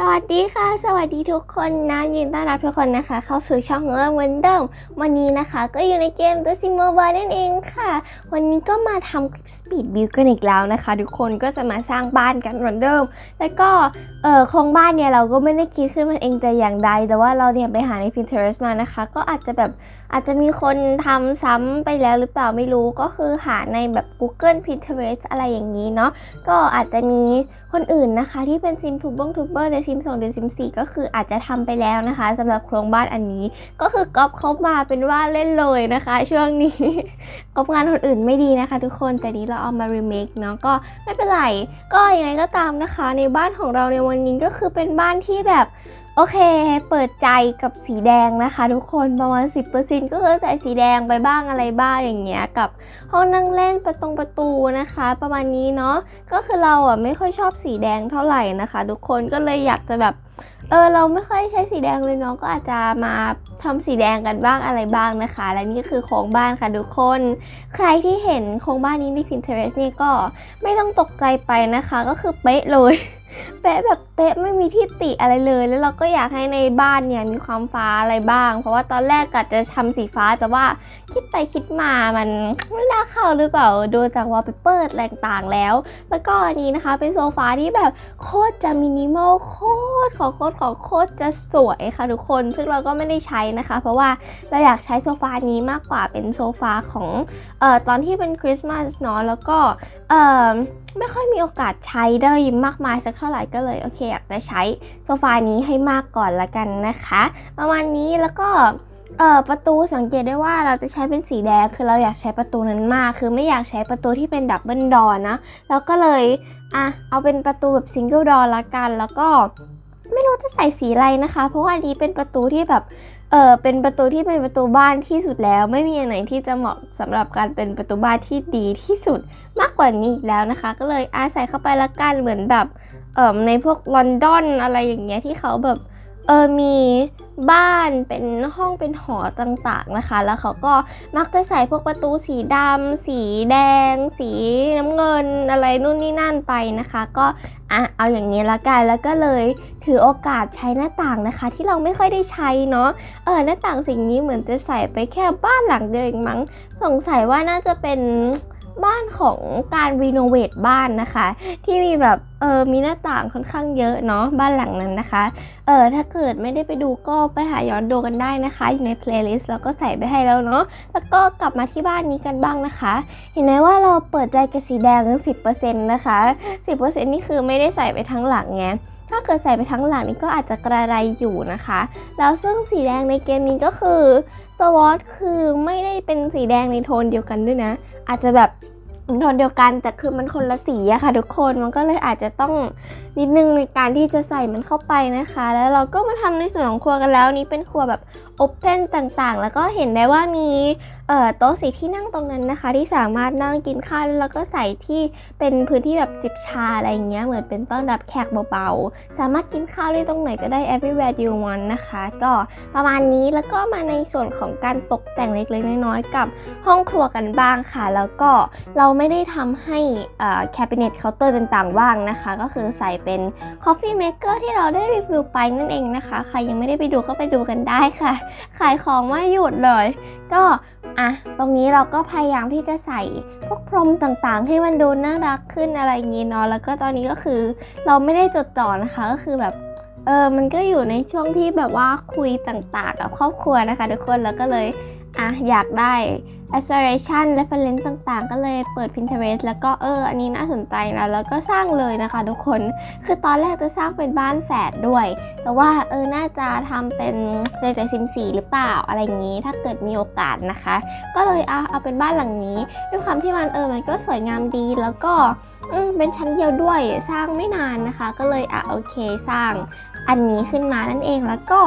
สวัสดีค่ะ สวัสดีทุกคนนะยินดีต้อนรับทุกคนนะคะ เข้าสู่ช่องของเราเหมือนเดิมวันนี้นะคะ ก็อยู่ในเกม The Sim Mobile นั่นเองค่ะ วันนี้ก็มาทำ Speed Build กันอีกแล้วนะคะ ทุกคนก็จะมาสร้างบ้านกันเหมือนเดิม แล้วก็เออโครงบ้านเนี่ยเราก็ไม่ได้คิดขึ้นมาเองแต่อย่างใด แต่ว่าเราเนี่ยไปหาใน Pinterest มานะคะ ก็อาจจะแบบอาจจะมีคนทำซ้ำไปแล้วหรือเปล่าไม่รู้ก็คือหาในแบบ Google Pinterest อะไรอย่างนี้เนาะก็อาจจะมีคนอื่นนะคะ ที่เป็นซิมทูบงทูเบอร์ในซิม2เดือนซิม4ก็คืออาจจะทำไปแล้วนะคะสำหรับโครงบ้านอันนี้ ก็คือก๊อปเขามาเป็นว่าเล่นเลยนะคะ ช่วงนี้ก๊อปงานคนอื่นไม่ดีนะคะ ทุกคนแต่นี้เราเอามารีเมคเนาะก็ไม่เป็นไรก็ยังไงก็ตามนะคะ ในบ้านของเราในวันนี้ก็คือเป็นบ้านที่แบบ โอเค เปิดใจกับสีแดงนะคะ ทุกคนประมาณ 10%ก็คือใส่สีแดงไปบ้างอะไรบ้างอย่างเงี้ยกับห้องนั่งเล่นประตงประตูนะคะ ประมาณนี้เนาะก็คือเราอะไม่ค่อยชอบสีแดงเท่าไหร่นะคะ ทุกคนก็เลยอยากจะแบบเออเราไม่ค่อยใช้สีแดงเลยเนาะก็อาจจะมาทำสีแดงกันบ้างอะไรบ้างนะคะ และนี่คือโครงบ้านค่ะทุกคน ใครที่เห็นโครงบ้านนี้ใน Pinterest เนี่ก็ไม่ต้องตกใจไปนะคะ ก็คือเป๊ะเลย เป๊ะแบบ เป๊ะไม่มีที่ติอะไรเลย แล้วเราก็อยากให้ในบ้านเนี่ยมีความฟ้าอะไรบ้าง เพราะว่าตอนแรกกะจะทำสีฟ้าแต่ว่าคิดไปคิดมามันไม่น่าเข้าหรือเปล่าดูจากวอลเปเปอร์อะไรต่างแล้ว แล้วก็อันนี้นะคะเป็นโซฟาที่แบบโคตรจะมินิมอลโคตรของโคตรของโคตรจะสวยค่ะทุกคน ซึ่งเราก็ไม่ได้ใช้นะคะ เพราะว่าเราอยากใช้โซฟานี้มากกว่าเป็นโซฟาของเอ่อตอนที่เป็นคริสต์มาสเนาะแล้วก็เอ่อไม่ค่อยมีโอกาสใช้ได้มากมายสักเท่าไหร่ก็เลยโอเคอยากจะใช้โซฟานี้ให้มากก่อนละกันนะคะ ประมาณนี้แล้วก็เออประตูสังเกตได้ว่าเราจะใช้เป็นสีแดงคือเราอยากใช้ประตูนั้นมาก คือไม่อยากใช้ประตูที่เป็นดับเบิลดอนะแล้วก็เลยอะเอาเป็นประตูแบบซิงเกิลดอละกันแล้วก็ไม่รู้จะใส่สีอะไรนะคะ เพราะว่าอันนี้เป็นประตูที่แบบเออเป็นประตูที่เป็นประตูบ้านที่สุดแล้ว ไม่มีอันไหนที่จะเหมาะสำหรับการเป็นประตูบ้านที่ดีที่สุดมากกว่านี้อีกแล้วนะคะ ก็เลยอาใส่เข้าไปละกันเหมือนแบบ เอ่อในพวกลอนดอนอะไรอย่างเงี้ยที่เขาแบบเออมีบ้านเป็นห้องเป็นหอต่างๆนะคะ แล้วเขาก็มักจะใส่พวกประตูสีดำสีแดง สีน้ำเงินอะไรนู่นนี่นั่นไปนะคะ ก็อะเอาอย่างนี้ละกันแล้วก็เลยถือโอกาสใช้หน้าต่างนะคะ ที่เราไม่ค่อยได้ใช้เนาะเออหน้าต่างสิ่งนี้เหมือนจะใส่ไปแค่บ้านหลังเดียวเองมั้งสงสัยว่าน่าจะเป็น บ้านของการรีโนเวทบ้านนะคะ ที่มีแบบเออมีหน้าต่างค่อนข้างเยอะเนาะบ้านหลังนั้นนะคะเออถ้าเกิดไม่ได้ไปดูก็ไปหาย้อนดูกันได้นะคะ อยู่ในเพลย์ลิสต์แล้วก็ใส่ไปให้แล้วเนาะแล้วก็กลับมาที่บ้านนี้กันบ้างนะคะ เห็นไหมว่าเราเปิดใจกับสีแดงถึง10%นะคะ 10%นี่คือไม่ได้ใส่ไปทั้งหลังไงถ้าเกิดใส่ไปทั้งหลังนี่ก็อาจจะกระไรอยู่นะคะ แล้วซึ่งสีแดงในเกมนี้ก็คือสวอตคือไม่ได้เป็นสีแดงในโทนเดียวกันด้วยนะ อาจจะแบบโทนเดียวกันแต่คือมันคนละสีอะค่ะทุกคนมันก็เลยอาจจะต้องนิดนึงในการที่จะใส่มันเข้าไปนะคะ แล้วเราก็มาทำในส่วนของครัวกันแล้วนี้เป็นครัวแบบโอเพนต่างๆ แล้วก็เห็นได้ว่ามี เอ่อโต๊ะสีที่นั่งตรงนั้นนะคะ ที่สามารถนั่งกินข้าวแล้วก็ใส่ที่เป็นพื้นที่แบบจิบชาอะไรเงี้ยเหมือนเป็นต้อนรับแขกเบาๆ สามารถกินข้าวได้ตรงไหนก็ได้ everywhere you want นะคะ ก็ประมาณนี้แล้วก็มาในส่วนของการตกแต่งเล็กๆน้อยๆกับห้องครัวกันบ้างค่ะ แล้วก็เราไม่ได้ทำให้อ่า cabinet counter ต่างๆว่างนะคะ ก็คือใส่เป็น coffee maker ที่เราได้รีวิวไปนั่นเองนะคะ ใครยังไม่ได้ไปดูก็ไปดูกันได้ค่ะ ขายของไม่หยุดเลย ก็ อะตรงนี้เราก็พยายามที่จะใส่พวกพรมต่างๆ ให้มันดูน่ารักขึ้นอะไรอย่างงี้เนาะแล้วก็ตอนนี้ก็คือเราไม่ได้จดจ่อนะคะก็คือแบบเออมันก็อยู่ในช่วงที่แบบว่าคุยต่างๆ กับครอบครัวนะคะ ทุกคนแล้วก็เลยอะอยากได้ aspiration reference ต่างๆ ก็เลยเปิด Pinterest แล้วก็เออ อันนี้น่าสนใจนะ แล้วก็สร้างเลยนะคะทุกคน คือตอนแรกจะสร้างเป็นบ้านแฝดด้วย แต่ว่าเออ น่าจะทำเป็นเดซิมสีหรือเปล่า อะไรอย่างนี้ ถ้าเกิดมีโอกาสนะคะ ก็เลยเอาเอาเป็นบ้านหลังนี้ ด้วยความที่มันเออ มันก็สวยงามดี แล้วก็ เป็นชั้นเดียวด้วยสร้างไม่นานนะคะ ก็เลยอะโอเคสร้างอันนี้ขึ้นมานั่นเองแล้วก็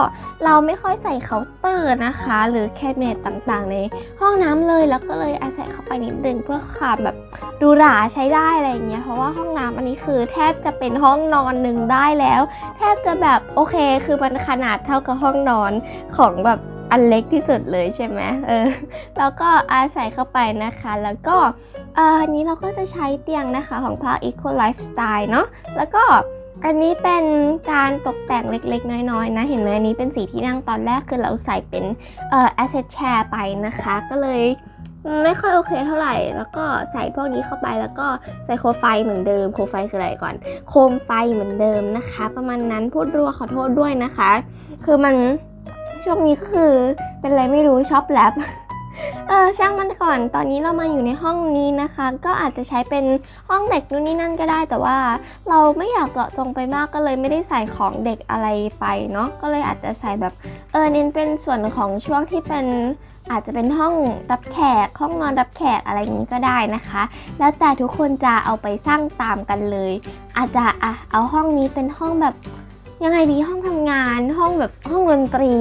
เราไม่ค่อยใส่เคาน์เตอร์นะคะ หรือแคบิเนตต่างๆ ในห้องน้ำเลยแล้วก็เลยอาศัยเข้าไปนิดนึงเพื่อความแบบดูหราใช้ได้อะไรอย่างเงี้ยเพราะว่าห้องน้ำอันนี้คือแทบจะเป็นห้องนอนหนึ่งได้แล้ว แทบจะแบบโอเค คือมันขนาดเท่ากับห้องนอนของแบบ อันเล็กที่สุดเลยใช่ไหมเออแล้วก็อาศัยเข้าไปนะคะ แล้วก็เอ่ออันนี้เราก็จะใช้เตียงนะคะของ Park Eco Lifestyle เนาะแล้วก็อันนี้เป็นการตกแต่งเล็กๆ น้อยๆ นะ เห็นไหมอันนี้เป็นสีที่นั่งตอนแรกคือเราใส่เป็นเอ่อ asset chair ไปนะคะ ก็เลยไม่ค่อยโอเคเท่าไหร่ แล้วก็ใส่พวกนี้เข้าไปแล้วก็ใส่โคมไฟเหมือนเดิม โคมไฟคืออะไรก่อน โคมไฟเหมือนเดิมนะคะ ประมาณนั้นพูดรัวขอโทษด้วยนะคะ คือมัน ช่วงนี้ก็คือเป็นอะไรไม่รู้ชอบแรปเออช่างมันก่อนตอนนี้เรามาอยู่ในห้องนี้นะคะ ก็อาจจะใช้เป็นห้องเด็กนู่นนี่นั่นก็ได้แต่ว่าเราไม่อยากเจาะจงไปมากก็เลยไม่ได้ใส่ของเด็กอะไรไปเนาะก็เลยอาจจะใส่แบบเออเน้นเป็นส่วนของช่วงที่เป็นอาจจะเป็นห้องรับแขก ห้องนอนรับแขกอะไรนี้ก็ได้นะคะ แล้วแต่ทุกคนจะเอาไปสร้างตามกันเลย อาจจะอะเอาห้องนี้เป็นห้องแบบ ยังไงดีห้องทำงานห้องแบบห้องดนตรี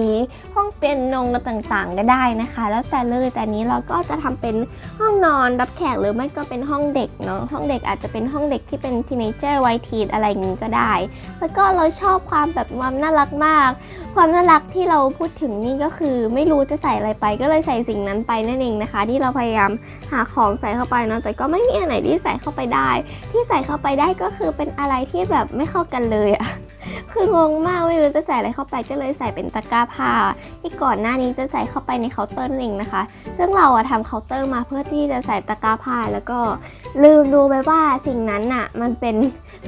ห้องเปียโนต่างๆ ก็ได้นะคะ แล้วแต่เลยแต่นี้เราก็จะทำเป็นห้องนอนรับแขกหรือไม่ก็เป็นห้องเด็กเนาะห้องเด็กอาจจะเป็นห้องเด็กที่เป็นทีเนเจอร์วัยทีนอะไรอย่างนี้ก็ได้ แล้วก็เราชอบความแบบความน่ารักมาก ความน่ารักที่เราพูดถึงนี่ก็คือไม่รู้จะใส่อะไรไปก็เลยใส่สิ่งนั้นไปนั่นเองนะคะ ที่เราพยายามหาของใส่เข้าไปเนาะแต่ก็ไม่มีอันไหนที่ใส่เข้าไปได้ ที่ใส่เข้าไปได้ก็คือเป็นอะไรที่แบบไม่เข้ากันเลยอะ คืองงมากไม่รู้จะใส่อะไรเข้าไปก็เลยใส่เป็นตะกร้าผ้า ที่ก่อนหน้านี้จะใส่เข้าไปในเคาน์เตอร์นั่นเองนะคะ ซึ่งเราอะทำเคาน์เตอร์มาเพื่อที่จะใส่ตะกร้าผ้าแล้วก็ลืมดูไปว่าสิ่งนั้นอะมันเป็น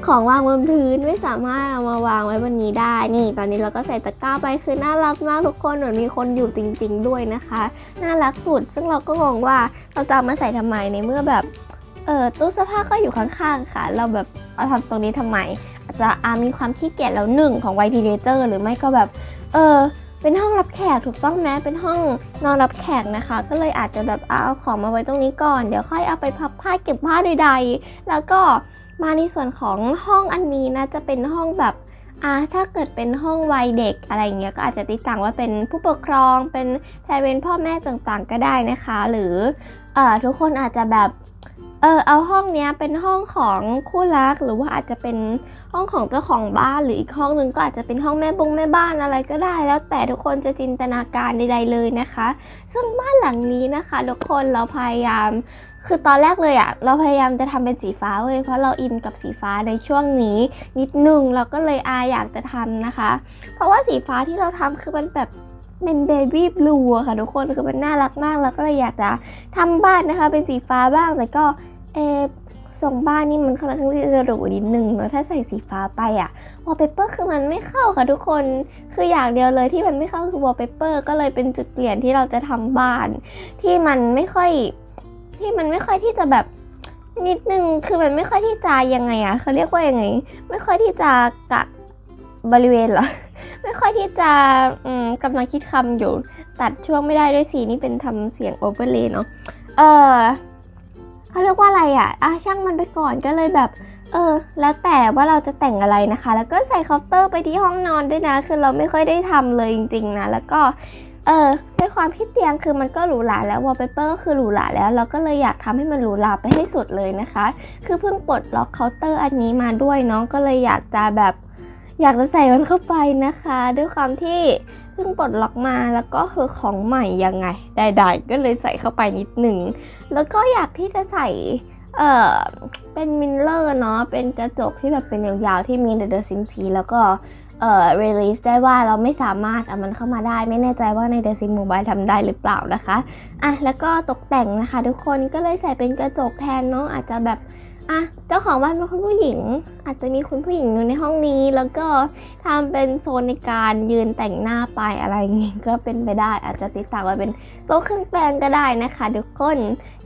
ของวางบนพื้นไม่สามารถเอามาวางไว้บนนี้ได้นี่ ตอนนี้เราก็ใส่ตะกร้าไปคือน่ารักมากทุกคนเหมือนมีคนอยู่จริง ๆ ด้วยนะคะ น่ารักสุด ซึ่งเราก็งงว่าเราจะมาใส่ทำไมในเมื่อแบบเออตู้เสื้อผ้าก็อยู่ข้างๆค่ะ เราแบบเอาทำตรงนี้ทำไม อาจจะอามีความขี้เกียจแล้วหนึ่งของวัยทีเนเจอร์หรือไม่ก็แบบ เออ เป็นห้องรับแขกถูกต้องไหมเป็นห้องนอนรับแขกนะคะ ก็เลยอาจจะแบบเอาของมาไว้ตรงนี้ก่อน เดี๋ยวค่อยเอาไปพับผ้าเก็บผ้าใดๆ แล้วก็มาในส่วนของห้องอันนี้นะจะเป็นห้องแบบอ่าถ้าเกิดเป็นห้องวัยเด็กอะไรอย่างเงี้ยก็อาจจะติดสั่งว่าเป็นผู้ปกครองเป็นแทนเป็นพ่อแม่ต่างๆก็ได้นะคะ หรือเอ่อทุกคนอาจจะแบบ เออเอาห้องเนี้ยเป็นห้องของคู่รักหรือว่าอาจจะเป็นห้องของเจ้าของบ้านหรืออีกห้องหนึ่งก็อาจจะเป็นห้องแม่บงแม่บ้านอะไรก็ได้ แล้วแต่ทุกคนจะจินตนาการใดๆเลยนะคะ ซึ่งบ้านหลังนี้นะคะ ทุกคนเราพยายาม คือตอนแรกเลยอะเราพยายามจะทำเป็นสีฟ้าเว้ยเพราะเราอินกับสีฟ้าในช่วงนี้ นิดนึงเราก็เลยอาอยากจะทำนะคะ เพราะว่าสีฟ้าที่เราทำคือมันแบบเป็นเบบี้บลูอะค่ะทุกคนคือมันน่ารักมากแล้วก็เลยอยากจะทำบ้านนะคะ เป็นสีฟ้าบ้างแต่ก็ เออทรงบ้านนี่มันค่อนข้างที่จะหรูนิดนึงเนอะถ้าใส่สีฟ้าไปอะวอลเปเปอร์คือมันไม่เข้าค่ะทุกคนคืออย่างเดียวเลยที่มันไม่เข้าคือวอลเปเปอร์ก็เลยเป็นจุดเปลี่ยนที่เราจะทำบ้าน ที่มันไม่ค่อยที่มันไม่ค่อยที่จะแบบนิดนึงคือมันไม่ค่อยที่จะยังไงอะเขาเรียกว่ายังไง ไม่ค่อยที่จะกะบริเวณเหรอไม่ค่อยที่จะกำลังคิดคำอยู่ ตัดช่วงไม่ได้ด้วยสีนี่เป็นทำเสียงโอเวอร์เลย์เนาะเออ เขาเรียกว่าอะไรอะ่ะอะช่างมันไปก่อนก็เลยแบบ เออ แล้วแต่ว่าเราจะแต่งอะไรนะคะ แล้วก็ใส่เคาน์เตอร์ไปที่ห้องนอนด้วยนะ คือเราไม่ค่อยได้ทำเลยจริงๆนะ แล้วก็ เออด้วยความที่เตียงคือมันก็หรูหราแล้ววอลเปเปอร์ก็คือหรูหราแล้ว เราก็เลยอยากทำให้มันหรูหราไปให้สุดเลยนะคะ คือเพิ่งปลดล็อกเคาน์เตอร์อันนี้มาด้วยเนาะ ก็เลยอยากจะแบบ อยากจะใส่มันเข้าไปนะคะ ด้วยความที่เพิ่งปลดล็อกมาแล้วก็คือของใหม่ยังไงได้ๆก็เลยใส่เข้าไปนิดหนึ่งแล้วก็อยากที่จะใส่เออเป็นมิลเลอร์เนาะเป็นกระจกที่แบบเป็นยาวๆที่มีเดอะซิมซีแล้วก็เอ่อ release ได้ว่าเราไม่สามารถเอามันเข้ามาได้ ไม่แน่ใจว่าใน The Sim Mobile ทำได้หรือเปล่านะคะ อะ แล้วก็ตกแต่งนะคะ ทุกคนก็เลยใส่เป็นกระจกแทนเนาะอาจจะแบบ อะเจ้าของบ้านเป็นคุณผู้หญิง อาจจะมีคุณผู้หญิงอยู่ในห้องนี้ แล้วก็ทำเป็นโซนในการยืนแต่งหน้าไปอะไรอย่างงี้ก็เป็นไปได้ อาจจะติดตั้งไว้เป็นโต๊ะเครื่องแปรงก็ได้นะคะทุกคน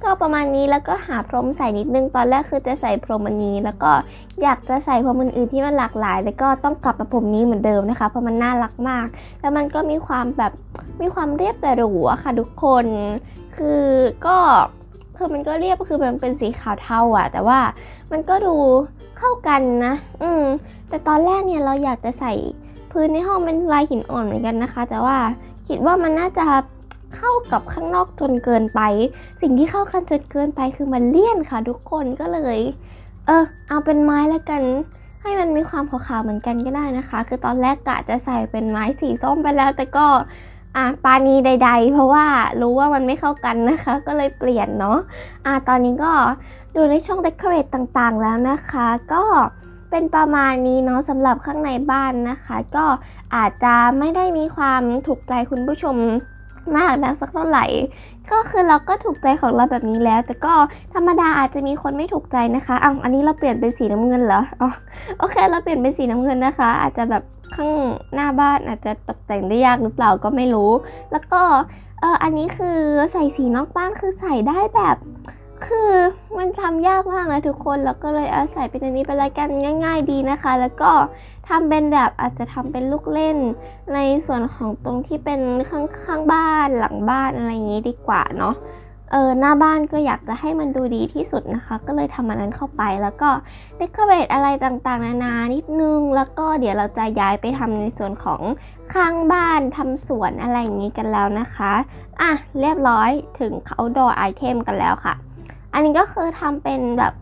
ก็ประมาณนี้แล้วก็หาพรมใส่นิดนึงตอนแรกคือจะใส่พรมอันนี้ แล้วก็อยากจะใส่พรมอื่นๆที่มันหลากหลาย แล้วก็ต้องกลับมาพรมนี้เหมือนเดิมนะคะเพราะมันน่ารักมาก แล้วมันก็มีความแบบมีความเรียบแต่หรูอะค่ะทุกคน คือก็ คือมันก็เรียบคือมันเป็นสีขาวเทาอะแต่ว่ามันก็ดูเข้ากันนะ อืม แต่ตอนแรกเนี่ยเราอยากจะใส่พื้นในห้องเป็นลายหินอ่อนเหมือนกันนะคะ แต่ว่าคิดว่ามันน่าจะเข้ากับข้างนอกจนเกินไป สิ่งที่เข้ากันจนเกินไปคือมันเลี่ยนค่ะ ทุกคนก็เลย เออ เอาเป็นไม้แล้วกัน ให้มันมีความขาวๆเหมือนกันก็ได้นะคะ คือตอนแรกกะจะใส่เป็นไม้สีส้มไปแล้ว แต่ก็ อะปานีใด ๆ เพราะว่ารู้ว่ามันไม่เข้ากันนะคะ ก็เลยเปลี่ยนเนาะอะตอนนี้ก็ดูในช่อง decorate ต่างๆ แล้วนะคะ ก็เป็นประมาณนี้เนาะสำหรับข้างในบ้านนะคะ ก็อาจจะไม่ได้มีความถูกใจคุณผู้ชม มากนะสักเท่าไหร่ ก็คือเราก็ถูกใจของเราแบบนี้แล้ว แต่ก็ธรรมดาอาจจะมีคนไม่ถูกใจนะคะอ้าวอันนี้เราเปลี่ยนเป็นสีน้ำเงินเหรออ๋อโอเค เราเปลี่ยนเป็นสีน้ำเงินนะคะ อาจจะแบบข้างหน้าบ้านอาจจะตกแต่งได้ยากหรือเปล่าก็ไม่รู้ แล้วก็เอออันนี้คือใส่สีนอกบ้านคือใส่ได้แบบคือมันทำยากมากนะทุกคน แล้วก็เลยอาศัยเป็นอันนี้เป็นรายการง่าย ๆ ดีนะคะ แล้วก็ ทำเป็นแบบอาจจะทำเป็นลูกเล่น ในส่วนของตรงที่เป็นข้างข้างบ้านหลังบ้านอะไรอย่างนี้ดีกว่าเนาะเออหน้าบ้านก็อยากจะให้มันดูดีที่สุดนะคะ ก็เลยทำอันนั้นเข้าไปแล้วก็เดคอเรทอะไรต่างๆ นานานิดนึง แล้วก็เดี๋ยวเราจะย้ายไปทำในส่วนของข้างบ้านทำสวนอะไรอย่างนี้กันแล้วนะคะอะเรียบร้อยถึง outdoor item กันแล้วค่ะ อันนี้ก็คือทำเป็นแบบ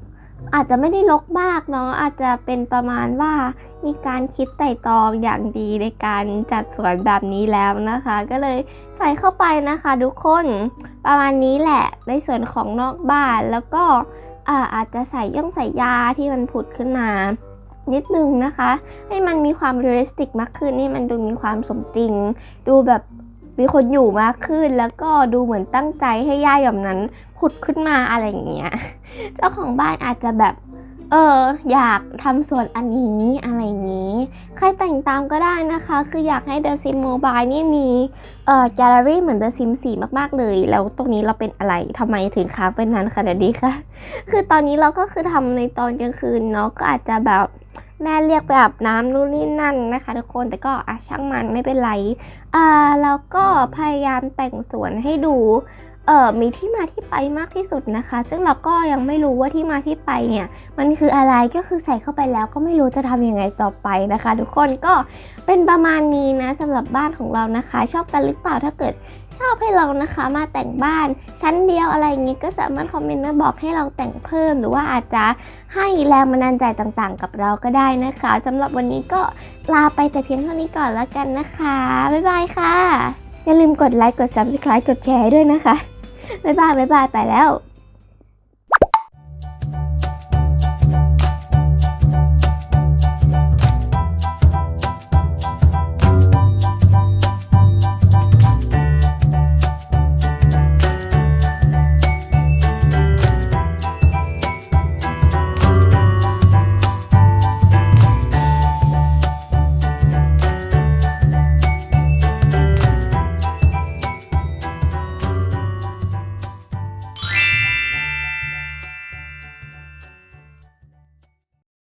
อาจจะไม่ได้รกมากเนาะอาจจะเป็นประมาณว่ามีการคิดไต่ตองอย่างดีในการจัดสวนแบบนี้แล้วนะคะ ก็เลยใส่เข้าไปนะคะทุกคนประมาณนี้แหละในส่วนของนอกบ้านแล้วก็อาอาจจะใส่ย่องใส่ยาที่มันผุดขึ้นมา นิดนึงนะคะ ให้มันมีความเรียลลิสติกมากขึ้นให้มันดูมีความสมจริง ดูแบบ มีคนอยู่มากขึ้นแล้วก็ดูเหมือนตั้งใจให้ย่าหย่อมนั้นผุดขึ้นมาอะไรอย่างเงี้ย เจ้าของบ้านอาจจะแบบ เอออยากทำส่วนอันนี้อะไรอย่างนี้ ใครแต่งตามก็ได้นะคะ คืออยากให้ The Sim Mobile นี่มีเอ่อแกลเลอรี่เหมือน The Sim 4 มากๆเลย แล้วตรงนี้เราเป็นอะไรทำไมถึงค้างเป็นนานขนาดนี้คะคือตอนนี้เราก็คือทำในตอนกลางคืนเนาะก็อาจจะแบบ แม่เรียกไปอาบน้ำนู่นนี่นั่นนะคะ ทุกคนแต่ก็อะช่างมันไม่เป็นไรอ่าแล้วก็พยายามแต่งสวนให้ดูเออมีที่มาที่ไปมากที่สุดนะคะ ซึ่งเราก็ยังไม่รู้ว่าที่มาที่ไปเนี่ย มันคืออะไรก็คือใส่เข้าไปแล้วก็ไม่รู้จะทำยังไงต่อไปนะคะ ทุกคนก็เป็นประมาณนี้นะสำหรับบ้านของเรานะคะ ชอบกันหรือเปล่าถ้าเกิด อบให้เรานะคะมาแต่งบ้านชั้นเดียวอะไรอย่างนี้ก็สามารถคอมเมนต์มาบอกให้เราแต่งเพิ่ม หรือว่าอาจจะให้แรงบันดาลใจต่างๆ กับเราก็ได้นะคะสำหรับวันนี้ก็ลาไปแต่เพียงเท่านี้ก่อนแล้วกันนะคะ บ๊ายบายค่ะ อย่าลืมกดไลค์กด subscribe กดแชร์ด้วยนะคะ บ๊ายบายบ๊ายบายไปแล้ว